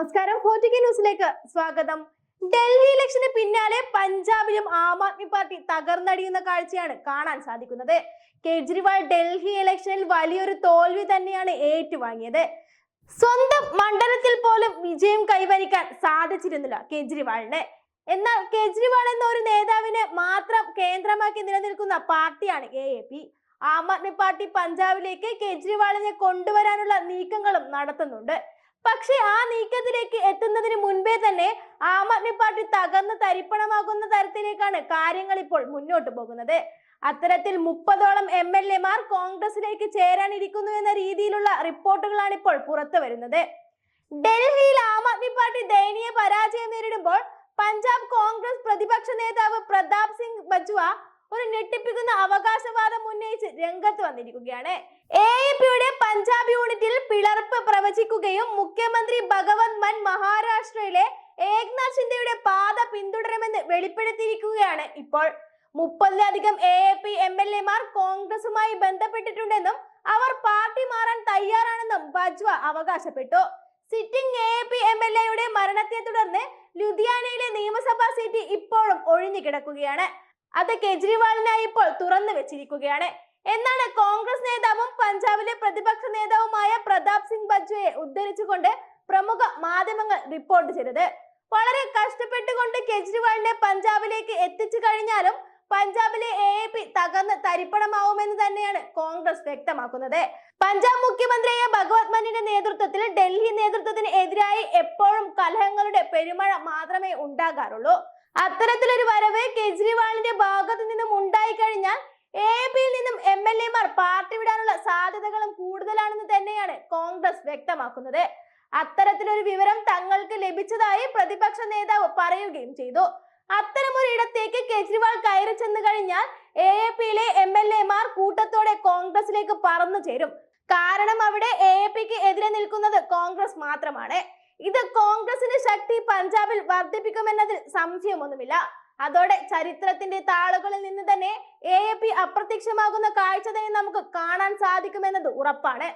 K ന്യൂസിലേക്ക് സ്വാഗതം. ഡൽഹി ഇലക്ഷന് പിന്നാലെ പഞ്ചാബിലും ആം ആദ്മി പാർട്ടി തകർന്നടിയുന്ന കാഴ്ചയാണ് കാണാൻ സാധിക്കുന്നത്. കേജ്രിവാൾ ഡൽഹി ഇലക്ഷനിൽ വലിയൊരു തോൽവി തന്നെയാണ് ഏറ്റുവാങ്ങിയത്. സ്വന്തം മണ്ഡലത്തിൽ പോലും വിജയം കൈവരിക്കാൻ സാധിച്ചിരുന്നില്ല കേജ്രിവാളിന്. എന്നാൽ കേജ്രിവാൾ എന്ന ഒരു നേതാവിനെ മാത്രം കേന്ദ്രമാക്കി നിലനിൽക്കുന്ന പാർട്ടിയാണ് A A P. Aam Aadmi party പഞ്ചാബിലേക്ക് കേജ്രിവാളിനെ കൊണ്ടുവരാനുള്ള നീക്കങ്ങളും നടത്തുന്നുണ്ട്. പക്ഷേ ആ നീക്കത്തിലേക്ക് എത്തുന്നതിന് മുൻപേ തന്നെ ആം ആദ്മി പാർട്ടി തകർന്ന് തരിപ്പണമാകുന്ന തരത്തിലേക്കാണ് കാര്യങ്ങൾ ഇപ്പോൾ മുന്നോട്ട് പോകുന്നത്. അത്തരത്തിൽ മുപ്പതോളം എം എൽ എമാർ കോൺഗ്രസിലേക്ക് ചേരാനിരിക്കുന്നു എന്ന രീതിയിലുള്ള റിപ്പോർട്ടുകളാണ് ഇപ്പോൾ പുറത്തു വരുന്നത്. ഡൽഹിയിൽ ആം ആദ്മി പാർട്ടി ദയനീയ പരാജയം നേരിടുമ്പോൾ പഞ്ചാബ് കോൺഗ്രസ് പ്രതിപക്ഷ നേതാവ് പ്രതാപ് സിംഗ് ബജ്വ ഒരു ഞെട്ടിപ്പിക്കുന്ന അവകാശവാദം ഉന്നയിച്ച് രംഗത്ത് വന്നിരിക്കുകയാണ്. എ പിയുടെ പഞ്ചാബ് യൂണിറ്റിൽ പിളർപ്പ് പ്രവചിക്കുകയും മുഖ്യമന്ത്രി ഭഗവന്ത് മൻ മഹാരാഷ്ട്രയിലെ ഏക്നാഥ് ഷിൻഡെയുടെ പാത പിന്തുടരുമെന്ന് വെളിപ്പെടുത്തിയിരിക്കുകയാണ് ഇപ്പോൾ. മുപ്പതിലധികം A A P M L എമാർ കോൺഗ്രസുമായി ബന്ധപ്പെട്ടിട്ടുണ്ടെന്നും അവർ പാർട്ടി മാറാൻ തയ്യാറാണെന്നും ബജ്വ അവകാശപ്പെട്ടു. Sitting A A P M L എയുടെ മരണത്തെ തുടർന്ന് ലുധിയാനയിലെ നിയമസഭാ സീറ്റ് ഇപ്പോഴും ഒഴിഞ്ഞു കിടക്കുകയാണ്. അത് കെജ്രിവാളിനായി ഇപ്പോൾ തുറന്നു വെച്ചിരിക്കുകയാണ്. എന്നാണ് കോൺഗ്രസ് നേതാവും പഞ്ചാബിലെ പ്രതിപക്ഷ നേതാവുമായ ഉദ്ധരിച്ചുകൊണ്ട് പ്രമുഖ മാധ്യമങ്ങൾ റിപ്പോർട്ട് ചെയ്തത്. വളരെ കഷ്ടപ്പെട്ടുകൊണ്ട് കെജ്രിവാളിനെ പഞ്ചാബിലേക്ക് എത്തിച്ചു കഴിഞ്ഞാലും പഞ്ചാബിലെ എ എ പി തകർന്ന് തരിപ്പണമാവുമെന്ന് തന്നെയാണ് കോൺഗ്രസ് വ്യക്തമാക്കുന്നത്. പഞ്ചാബ് മുഖ്യമന്ത്രിയായ ഭഗവത് മന്നിന്റെ നേതൃത്വത്തിൽ ഡൽഹി നേതൃത്വത്തിന് എതിരായി എപ്പോഴും കലഹങ്ങളുടെ പെരുമഴ മാത്രമേ ഉണ്ടാകാറുള്ളൂ. അത്തരത്തിലൊരു വരവ് കെജ്രിവാളിന്റെ ഭാഗത്തു നിന്നും ഉണ്ടായി കഴിഞ്ഞാൽ എ പിയിൽ നിന്നും എം എൽ എമാർ പാർട്ടി വിടാനുള്ള സാധ്യതകളും കൂടുതലാണെന്ന് തന്നെയാണ് കോൺഗ്രസ് വ്യക്തമാക്കുന്നത്. അത്തരത്തിലൊരു വിവരം തങ്ങൾക്ക് ലഭിച്ചതായി പ്രതിപക്ഷ നേതാവ് പറയുകയും ചെയ്തു. അത്തരമൊരു ഇടത്തേക്ക് കെജ്രിവാൾ കയറി ചെന്ന് കഴിഞ്ഞാൽ എ എ പിയിലെ എം എൽ എമാർ കൂട്ടത്തോടെ കോൺഗ്രസിലേക്ക് പറന്നു ചേരും. കാരണം അവിടെ എ എ പിക്ക് എതിരെ നിൽക്കുന്നത് കോൺഗ്രസ് മാത്രമാണ്. ഇത് കോൺഗ്രസിന്റെ ശക്തി പഞ്ചാബിൽ വർദ്ധിപ്പിക്കുമെന്നതിൽ സംശയമൊന്നുമില്ല. അതോടെ ചരിത്രത്തിന്റെ താളുകളിൽ നിന്ന് തന്നെ എ എ പി അപ്രത്യക്ഷമാകുന്ന കാഴ്ച തന്നെ നമുക്ക് കാണാൻ സാധിക്കുമെന്നത് ഉറപ്പാണ്.